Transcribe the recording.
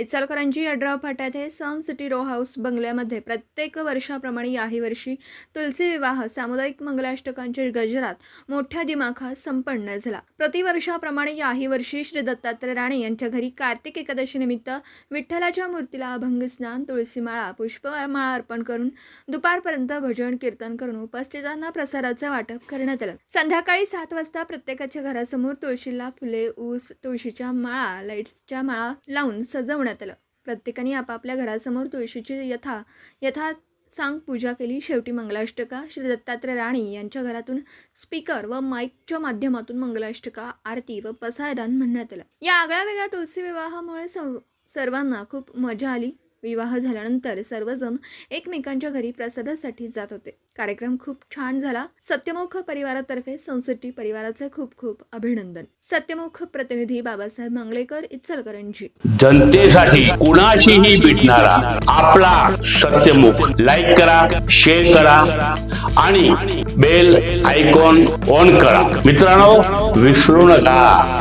इचलकरंजी अड्राव फाट्यात हे सन सिटी रो हाऊस बंगल्यामध्ये प्रत्येक वर्षाप्रमाणे याही वर्षी तुलसी विवाह सामुदायिक मंगलाष्टकांच्या गजरात मोठ्या दिमाखात संपन्न झाला. प्रतिवर्षाप्रमाणे याही वर्षी श्री दत्तात्रय राणे यांच्या घरी कार्तिक एकादशीनिमित्त विठ्ठलाच्या मूर्तीला अभंग स्नान तुळशीमाळा पुष्पमाळा अर्पण करून दुपारपर्यंत भजन कीर्तन करून उपस्थितांना प्रसाराचं वाटप करण्यात आलं. संध्याकाळी सात वाजता प्रत्येकाच्या घरासमोर तुळशीला फुले ऊस तुळशीच्या माळा लाईट्सच्या माळा लावून सजवण्यात आलं प्रत्येकाने आपापल्या घरासमोर तुळशीची यथा यथा सांग पूजा केली. शेवटी मंगलाष्टका. श्री दत्तात्रय राणी यांच्या घरातून स्पीकर व माईकच्या माध्यमातून मंगलाष्टका आरती व पसायदान म्हणण्यात आलं. या आगळ्या वेगळ्या तुलसी विवाहामुळे सर्वांना खूप मजा आली. विवाह झाल्यानंतर सर्वजण एकमेकांच्या घरी प्रसादासाठी जात होते. कार्यक्रम खूप छान झाला. सत्यमुख परिवारातर्फे संसटी परिवाराचे खूप खूप अभिनंदन. सत्यमुख प्रतिनिधी बाबासाहेब मंगळेकर इचलकरंजी. जनतेसाठी कुणाशीही भेटणारा आपला सत्यमुख. लाईक करा शेअर करा आणि बेल आयकॉन ऑन करा. मित्रांनो विसरू नका.